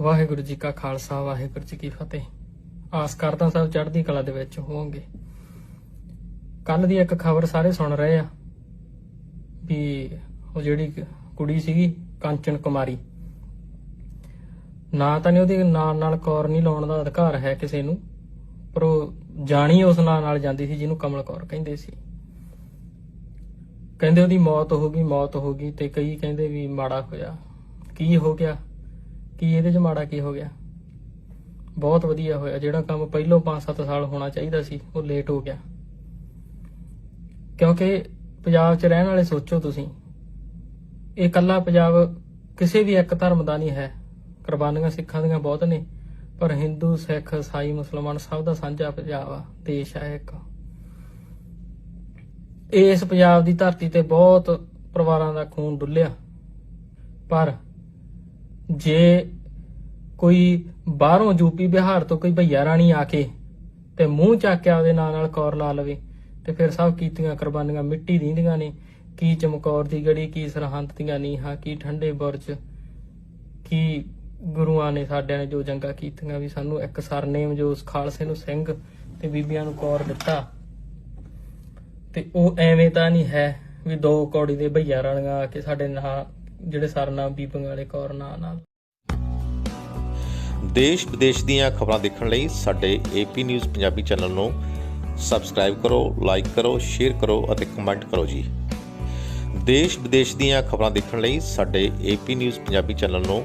ਵਾਹਿਗੁਰੂ ਜੀ ਕਾ ਖਾਲਸਾ, ਵਾਹਿਗੁਰੂ ਜੀ ਕੀ ਫਤਿਹ। ਆਸ ਕਰਦਾ ਸਭ ਚੜ੍ਹਦੀ ਕਲਾ ਦੇ ਵਿੱਚ ਹੋਵੋਗੇ। ਕੱਲ ਦੀ ਇੱਕ ਖਬਰ ਸਾਰੇ ਸੁਣ ਰਹੇ ਆ ਵੀ ਉਹ ਜਿਹੜੀ ਕੁੜੀ ਸੀਗੀ, ਕੰਚਨ ਕੁਮਾਰੀ। ਨਾ ਤਾਂ ਨਹੀਂ ਉਹਦੇ ਨਾਲ ਨਾਲ ਕੌਰ ਨਹੀਂ ਲਾਉਣ ਦਾ ਅਧਿਕਾਰ ਹੈ ਕਿਸੇ ਨੂੰ। ਪਰ ਉਹ ਜਾਣੀ ਉਸ ਨਾਂ ਨਾਲ ਜਾਂਦੀ ਸੀ ਜਿਹਨੂੰ ਕਮਲ ਕੌਰ ਕਹਿੰਦੇ ਸੀ। ਕਹਿੰਦੇ ਉਹਦੀ ਮੌਤ ਹੋ ਗਈ, ਮੌਤ ਹੋ ਗਈ ਤੇ ਕਈ ਕਹਿੰਦੇ ਵੀ ਮਾੜਾ ਹੋਇਆ। ਕੀ ਹੋ ਗਿਆ? ਕੀ ਇਹਦੇ 'ਚ ਮਾੜਾ ਕੀ ਹੋ ਗਿਆ? ਬਹੁਤ ਵਧੀਆ ਹੋਇਆ। ਜਿਹੜਾ ਕੰਮ ਪਹਿਲੋਂ 5-7 ਸਾਲ ਹੋਣਾ ਚਾਹੀਦਾ ਸੀ, ਉਹ ਲੇਟ ਹੋ ਗਿਆ। ਕਿਉਂਕਿ ਪੰਜਾਬ 'ਚ ਰਹਿਣ ਵਾਲੇ ਸੋਚੋ ਤੁਸੀਂ, ਇਹ ਇਕੱਲਾ ਪੰਜਾਬ ਕਿਸੇ ਵੀ ਇੱਕ ਧਰਮ ਦਾ ਨਹੀਂ ਹੈ। ਕੁਰਬਾਨੀਆਂ ਸਿੱਖਾਂ ਦੀਆਂ ਬਹੁਤ ਨੇ। ਪਰ ਹਿੰਦੂ, ਸਿੱਖ ਈਸਾਈ ਮੁਸਲਮਾਨ ਸਭ ਦਾ ਸਾਂਝਾ ਪੰਜਾਬ ਆ, ਦੇਸ਼ ਹੈ ਇੱਕ। ਇਸ ਪੰਜਾਬ ਦੀ ਧਰਤੀ ਤੇ ਬਹੁਤ ਪਰਿਵਾਰਾਂ ਦਾ ਖੂਨ ਡੁੱਲਿਆ। ਪਰ ਜੇ ਕੋਈ ਬਾਹਰੋਂ ਯੂਪੀ ਬਿਹਾਰ ਤੋਂ ਕੋਈ ਭਈਆ ਰਾਣੀ ਆ ਕੇ ਤੇ ਮੂੰਹ ਚੱਕ ਕੇ ਆਪਦੇ ਨਾਂ ਨਾਲ ਕੌਰ ਲਾ ਲਵੇ ਤੇ ਫਿਰ ਸਭ ਕੀਤੀਆਂ ਕੁਰਬਾਨੀਆਂ ਮਿੱਟੀ ਦੀਆਂ ਨੇ, ਕੀ ਚਮਕੌਰ ਦੀ ਗੜੀ, ਕੀ ਸਰਹੰਦ ਦੀਆਂ ਨੀਹਾਂ, ਕੀ ਠੰਡੇ ਬੁਰਜ, ਕੀ ਗੁਰੂਆਂ ਨੇ ਸਾਡਿਆਂ ਨੇ ਜੋ ਜੰਗਾਂ ਕੀਤੀਆਂ ਵੀ ਸਾਨੂੰ ਇੱਕ ਸਰਨੇਮ ਜੋ ਉਸ ਖਾਲਸੇ ਨੂੰ ਸਿੰਘ ਤੇ ਬੀਬੀਆਂ ਨੂੰ ਕੌਰ ਦਿੱਤਾ। ਤੇ ਉਹ ਐਵੇਂ ਤਾਂ ਨਹੀਂ ਹੈ ਵੀ ਦੋ ਕੌੜੀ ਦੇ ਭਈਆ ਰਾਣੀਆਂ ਆ ਕੇ ਸਾਡੇ ਨਾਂ, ਜਿਹੜੇ ਸਰਨਾਮ ਬੀਬੀਆਂ ਵਾਲੇ ਕੌਰ ਨਾਂ ਨਾਲ। ਦੇਸ਼ ਵਿਦੇਸ਼ ਦੀਆਂ ਖਬਰਾਂ ਦੇਖਣ ਲਈ ਸਾਡੇ ਏਪੀ ਨਿਊਜ਼ ਪੰਜਾਬੀ ਚੈਨਲ ਨੂੰ ਸਬਸਕ੍ਰਾਈਬ ਕਰੋ, ਲਾਈਕ ਕਰੋ, ਸ਼ੇਅਰ ਕਰੋ ਅਤੇ ਕਮੈਂਟ ਕਰੋ ਜੀ। ਦੇਸ਼ ਵਿਦੇਸ਼ ਦੀਆਂ ਖਬਰਾਂ ਦੇਖਣ ਲਈ ਸਾਡੇ ਏਪੀ ਨਿਊਜ਼ ਪੰਜਾਬੀ ਚੈਨਲ ਨੂੰ